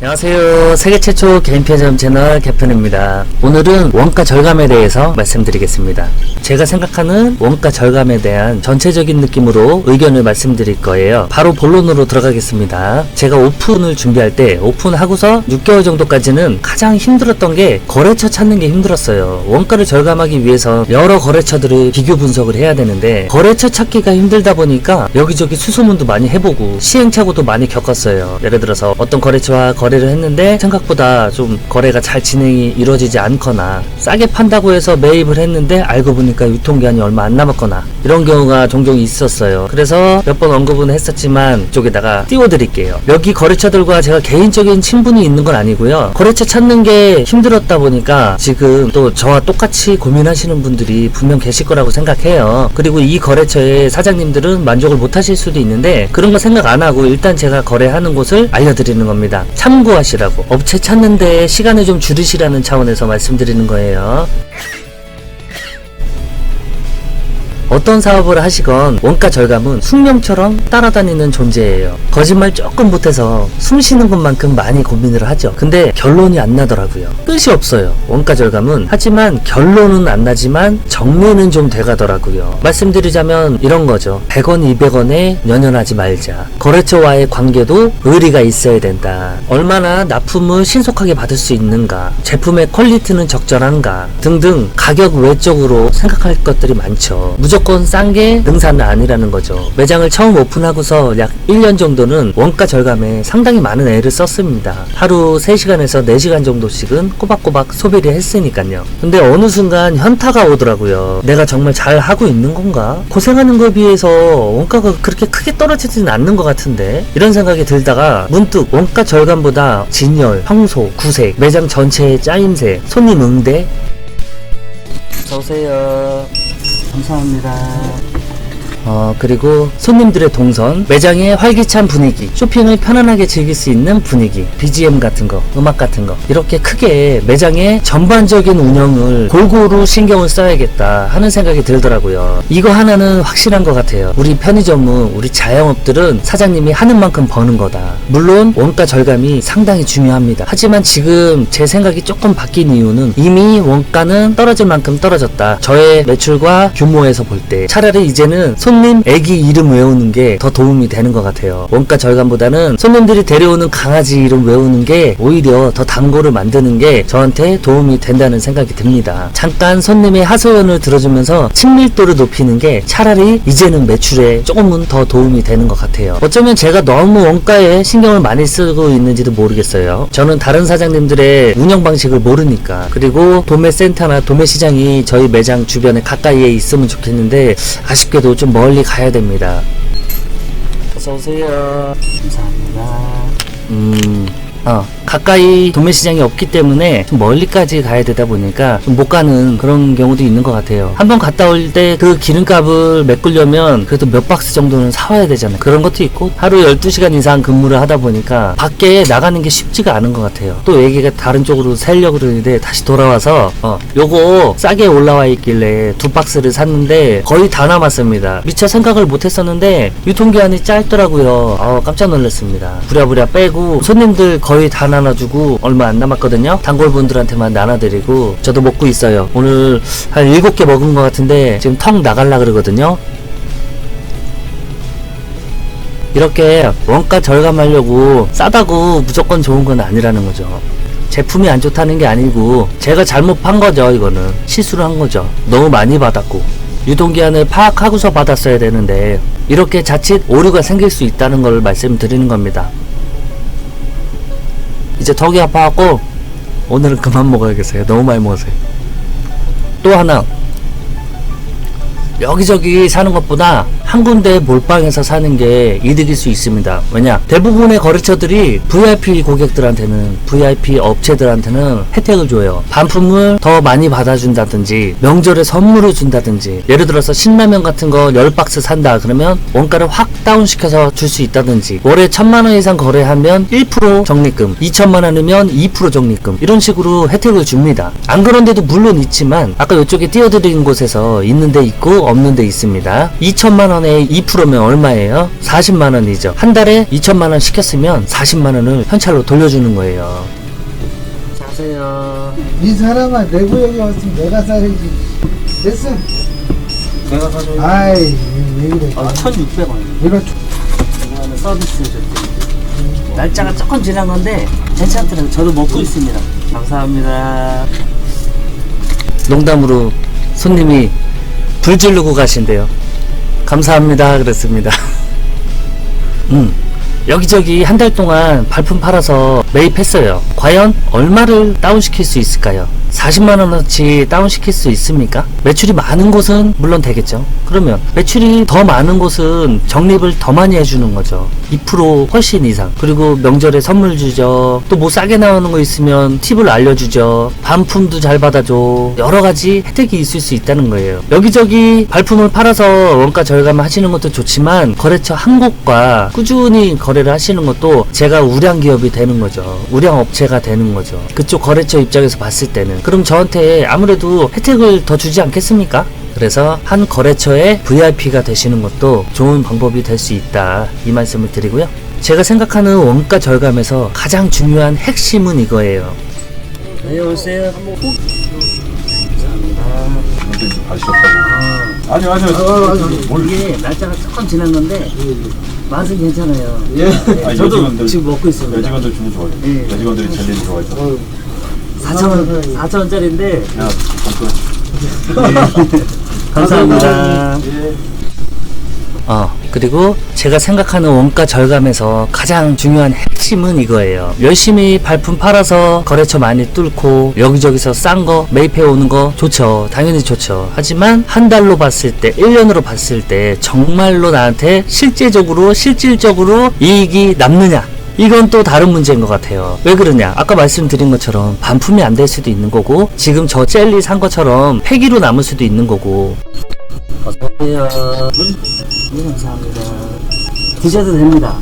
안녕하세요. 세계 최초 개인 편의점 채널 개편입니다. 오늘은 원가 절감에 대해서 말씀드리겠습니다. 제가 생각하는 원가 절감에 대한 전체적인 느낌으로 의견을 말씀드릴 거예요. 바로 본론으로 들어가겠습니다. 제가 오픈을 준비할 때 오픈하고서 6개월 정도까지는 가장 힘들었던 게 거래처 찾는 게 힘들었어요. 원가를 절감하기 위해서 여러 거래처들을 비교 분석을 해야 되는데 거래처 찾기가 힘들다 보니까 여기저기 수소문도 많이 해보고 시행착오도 많이 겪었어요. 예를 들어서 어떤 거래처와 거래 를 했는데 생각보다 좀 거래가 잘 진행이 이루어지지 않거나 싸게 판다고 해서 매입을 했는데 알고 보니까 유통기한이 얼마 안 남았거나 이런 경우가 종종 있었어요. 그래서 몇 번 언급은 했었지만 이쪽에다가 띄워드릴게요. 여기 거래처들과 제가 개인적인 친분이 있는 건 아니고요. 거래처 찾는 게 힘들었다 보니까 지금 또 저와 똑같이 고민하시는 분들이 분명 계실 거라고 생각해요. 그리고 이 거래처의 사장님들은 만족을 못 하실 수도 있는데 그런 거 생각 안 하고 일단 제가 거래하는 곳을 알려드리는 겁니다. 참 고하시라고. 업체 찾는 데 시간을 좀 줄이시라는 차원에서 말씀드리는 거예요. 어떤 사업을 하시건 원가 절감은 숙명처럼 따라다니는 존재예요. 거짓말 조금 못해서 숨 쉬는 것만큼 많이 고민을 하죠. 근데 결론이 안 나더라고요. 끝이 없어요. 원가 절감은. 하지만 결론은 안 나지만 정리는 좀 돼가더라고요. 말씀드리자면 이런 거죠. 100원, 200원에 연연하지 말자. 거래처와의 관계도 의리가 있어야 된다. 얼마나 납품을 신속하게 받을 수 있는가. 제품의 퀄리티는 적절한가. 등등 가격 외적으로 생각할 것들이 많죠. 무조건 싼 게 능사는 아니라는 거죠. 매장을 처음 오픈하고서 약 1년 정도는 원가 절감에 상당히 많은 애를 썼습니다. 하루 3시간에서 4시간 정도씩은 꼬박꼬박 소비를 했으니까요. 근데 어느 순간 현타가 오더라고요. 내가 정말 잘 하고 있는 건가? 고생하는 거에 비해서 원가가 그렇게 크게 떨어지지는 않는 것 같은데? 이런 생각이 들다가 문득 원가 절감보다 진열, 평소, 구색, 매장 전체의 짜임새, 손님 응대, 어서오세요. 감사합니다. 어, 그리고 손님들의 동선, 매장의 활기찬 분위기, 쇼핑을 편안하게 즐길 수 있는 분위기, BGM 같은 거, 음악 같은 거, 이렇게 크게 매장의 전반적인 운영을 골고루 신경을 써야겠다 하는 생각이 들더라고요. 이거 하나는 확실한 것 같아요. 우리 편의점은, 우리 자영업들은 사장님이 하는 만큼 버는 거다. 물론, 원가 절감이 상당히 중요합니다. 하지만 지금 제 생각이 조금 바뀐 이유는 이미 원가는 떨어질 만큼 떨어졌다. 저의 매출과 규모에서 볼 때 차라리 이제는 손님 애기 이름 외우는 게 더 도움이 되는 것 같아요. 원가 절감보다는 손님들이 데려오는 강아지 이름 외우는 게 오히려 더 단골을 만드는 게 저한테 도움이 된다는 생각이 듭니다. 잠깐 손님의 하소연을 들어주면서 친밀도를 높이는 게 차라리 이제는 매출에 조금은 더 도움이 되는 것 같아요. 어쩌면 제가 너무 원가에 신경을 많이 쓰고 있는지도 모르겠어요. 저는 다른 사장님들의 운영 방식을 모르니까 그리고 도매센터나 도매시장이 저희 매장 주변에 가까이에 있으면 좋겠는데 아쉽게도 좀 멀리 가야 됩니다. 어서 오세요. 감사합니다. 음. 어, 가까이 도매시장이 없기 때문에 좀 멀리까지 가야 되다 보니까 좀 못 가는 그런 경우도 있는 것 같아요. 한번 갔다 올 때 그 기름값을 메꾸려면 그래도 몇 박스 정도는 사와야 되잖아요. 그런 것도 있고 하루 12시간 이상 근무를 하다 보니까 밖에 나가는 게 쉽지가 않은 것 같아요. 또 얘기가 다른 쪽으로 살려고 그러는데 다시 돌아와서 어, 요거 싸게 올라와 있길래 두 박스를 샀는데 거의 다 남았습니다. 미처 생각을 못 했었는데 유통기한이 짧더라고요. 어, 깜짝 놀랐습니다. 부랴부랴 빼고 손님들 거의 다 나눠주고 얼마 안 남았거든요. 단골분들한테만 나눠드리고 저도 먹고 있어요. 오늘 한 7개 먹은 것 같은데 지금 턱 나갈라 그러거든요. 이렇게 원가 절감하려고 싸다고 무조건 좋은 건 아니라는 거죠. 제품이 안 좋다는 게 아니고 제가 잘못 판 거죠 이거는 실수를 한 거죠 너무 많이 받았고 유통기한을 파악하고서 받았어야 되는데 이렇게 자칫 오류가 생길 수 있다는 걸 말씀드리는 겁니다 이제 턱이 아파갖고 오늘은 그만 먹어야겠어요. 너무 많이 먹었어요. 또 하나 여기저기 사는 것보다 한 군데 몰빵해서 사는 게 이득일 수 있습니다. 왜냐? 대부분의 거래처들이 VIP 고객들한테는, VIP 업체들한테는 혜택을 줘요. 반품을 더 많이 받아준다든지, 명절에 선물을 준다든지, 예를 들어서 신라면 같은 거 10박스 산다. 그러면 원가를 확 다운시켜서 줄 수 있다든지, 월에 천만원 이상 거래하면 1% 적립금, 2천만 원이면 2% 적립금, 이런 식으로 혜택을 줍니다. 안 그런 데도 물론 있지만, 아까 이쪽에 띄워드린 곳에서 있는 데 있고, 없는 데 있습니다. 2천만 원에 2%면 얼마예요? 40만 원이죠. 한 달에 2천만 원 시켰으면 40만 원을 현찰로 돌려주는 거예요. 자세요. 이 사람아 내 구역에 왔으면 내가 살아야지 됐어 내가 가져요. 아이 왜 그래 아, 1,600원. 내가 이거는 서비스 줬대. 날짜가 조금 지난 건데 괜찮더라고요. 저도 먹고 있습니다. 감사합니다. 농담으로 손님이 불 지르고 가신대요. 감사합니다. 그랬습니다. 음. 여기저기 한 달 동안 발품 팔아서 매입했어요. 과연 얼마를 다운시킬 수 있을까요? 40만원어치 다운시킬 수 있습니까? 매출이 많은 곳은 물론 되겠죠. 그러면 매출이 더 많은 곳은 적립을 더 많이 해주는 거죠. 2% 훨씬 이상. 그리고 명절에 선물 주죠. 또 뭐 싸게 나오는 거 있으면 팁을 알려주죠. 반품도 잘 받아줘. 여러 가지 혜택이 있을 수 있다는 거예요. 여기저기 발품을 팔아서 원가 절감 하시는 것도 좋지만 거래처 한 곳과 꾸준히 거래를 하시는 것도 제가 우량 기업이 되는 거죠. 우량 업체가 되는 거죠. 그쪽 거래처 입장에서 봤을 때는 그럼 저한테 아무래도 혜택을 더 주지 않겠습니까? 그래서 한 거래처의 VIP가 되시는 것도 좋은 방법이 될 수 있다. 이 말씀을 드리고요. 제가 생각하는 원가 절감에서 가장 중요한 핵심은 이거예요. 네, 오세요. 근데 이제 가시셨다고. 아니, 아니, 아니. 뭘. 이게 날짜가 조금 지난 건데 맛은 괜찮아요. 예 아니, 저도 여직원들, 지금 먹고 있습니다. 여직원들 주문 좋아요. 예. 여직원들이 젤리를 좋아해서. 어, 4,000원, 4,000원짜리인데 야. 감사합니다. 예. 어, 그리고 제가 생각하는 원가 절감에서 가장 중요한 핵심은 이거예요. 열심히 발품 팔아서 거래처 많이 뚫고 여기저기서 싼 거 매입해 오는 거 좋죠. 당연히 좋죠. 하지만 한 달로 봤을 때, 1년으로 봤을 때 정말로 나한테 실제적으로, 실질적으로 이익이 남느냐? 이건 또 다른 문제인 것 같아요. 왜 그러냐? 아까 말씀드린 것처럼 반품이 안 될 수도 있는 거고, 지금 저 젤리 산 것처럼 폐기로 남을 수도 있는 거고. 어서오세요. 네, 감사합니다. 드셔도 됩니다.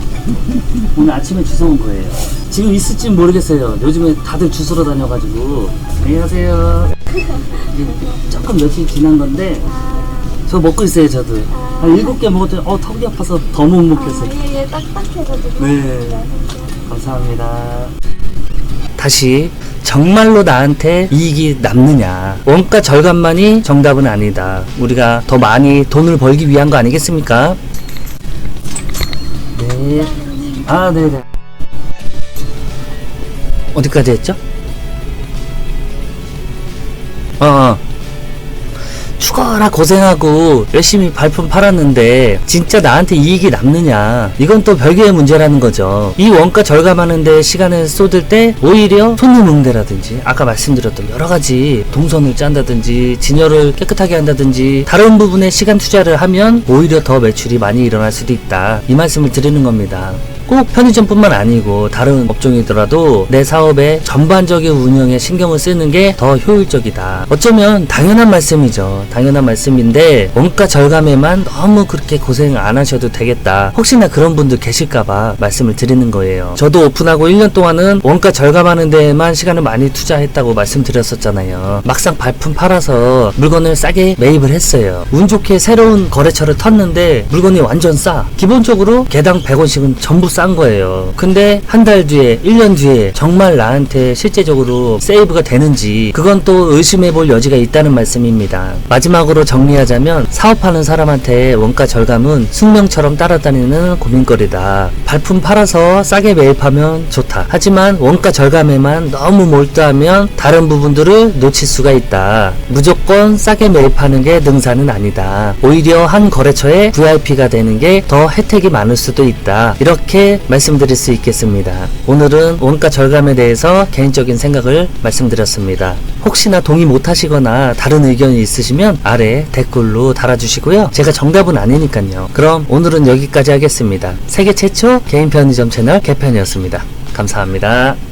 오늘 아침에 주워 온 거예요. 지금 있을진 모르겠어요. 요즘에 다들 주스러 다녀가지고. 안녕하세요. 조금 며칠 지난 건데, 저 먹고 있어요, 저도. 한 일곱 개 먹었더니, 어, 턱이 아파서 더 못 먹겠어요. 아, 이게 딱딱해가지고. 네. 감사합니다. 다시 정말로 나한테 이익이 남느냐. 원가 절감만이 정답은 아니다. 우리가 더 많이 돈을 벌기 위한 거 아니겠습니까? 네. 아, 네네. 어디까지 했죠? 어, 어. 죽어라 고생하고 열심히 발품 팔았는데 진짜 나한테 이익이 남느냐? 이건 또 별개의 문제라는 거죠. 이 원가 절감하는데 시간을 쏟을 때 오히려 손님 응대라든지 아까 말씀드렸던 여러 가지 동선을 짠다든지 진열을 깨끗하게 한다든지 다른 부분에 시간 투자를 하면 오히려 더 매출이 많이 일어날 수도 있다. 이 말씀을 드리는 겁니다 꼭 편의점뿐만 아니고 다른 업종이더라도 내 사업의 전반적인 운영에 신경을 쓰는 게 더 효율적이다. 어쩌면 당연한 말씀이죠. 당연한 말씀인데 원가 절감에만 너무 그렇게 고생 안 하셔도 되겠다. 혹시나 그런 분들 계실까봐 말씀을 드리는 거예요. 저도 오픈하고 1년 동안은 원가 절감하는 데에만 시간을 많이 투자했다고 말씀드렸었잖아요. 막상 발품 팔아서 물건을 싸게 매입을 했어요. 운 좋게 새로운 거래처를 텄는데 물건이 완전 싸. 기본적으로 개당 100원씩은 전부 싼 거예요. 근데 한 달 뒤에, 1년 뒤에 정말 나한테 실제적으로 세이브가 되는지 그건 또 의심해 볼 여지가 있다는 말씀입니다. 마지막으로 정리하자면 사업하는 사람한테 원가 절감은 숙명처럼 따라다니는 고민거리다. 발품 팔아서 싸게 매입하면 좋다. 하지만 원가 절감에만 너무 몰두하면 다른 부분들을 놓칠 수가 있다. 무조건 싸게 매입하는 게 능사는 아니다. 오히려 한 거래처의 VIP가 되는 게 더 혜택이 많을 수도 있다. 이렇 게 말씀드릴 수 있겠습니다. 오늘은 원가 절감에 대해서 개인적인 생각을 말씀드렸습니다. 혹시나 동의 못 하시거나 다른 의견이 있으시면 아래 댓글로 달아주시고요. 제가 정답은 아니니까요. 그럼 오늘은 여기까지 하겠습니다. 세계 최초 개인 편의점 채널 개편이었습니다. 감사합니다.